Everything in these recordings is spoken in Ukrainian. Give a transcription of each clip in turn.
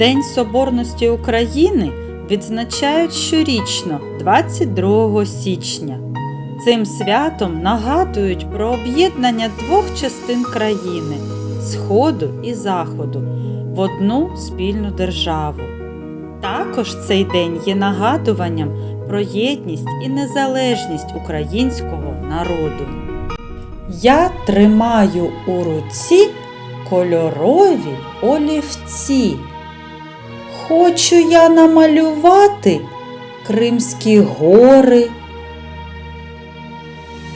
День Соборності України відзначають щорічно 22 січня. Цим святом нагадують про об'єднання двох частин країни Сходу і Заходу в одну спільну державу. Також цей день є нагадуванням про єдність і незалежність українського народу. Я тримаю у руці кольорові олівці. Хочу я намалювати Кримські гори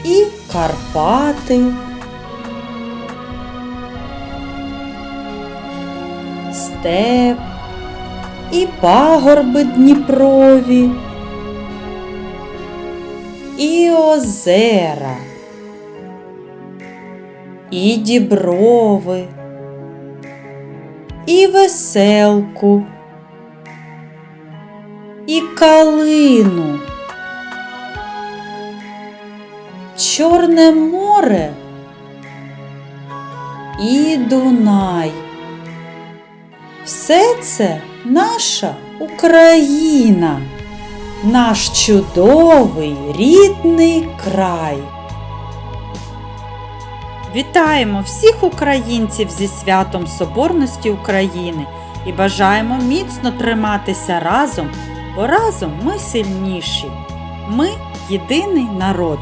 і Карпати. Степ і пагорби Дніпрові, і озера, і діброви, і веселку, і калину, Чорне море і Дунай. Все це наша Україна, наш чудовий рідний край. Вітаємо всіх українців зі святом Соборності України і бажаємо міцно триматися разом, бо разом ми сильніші. Ми єдиний народ.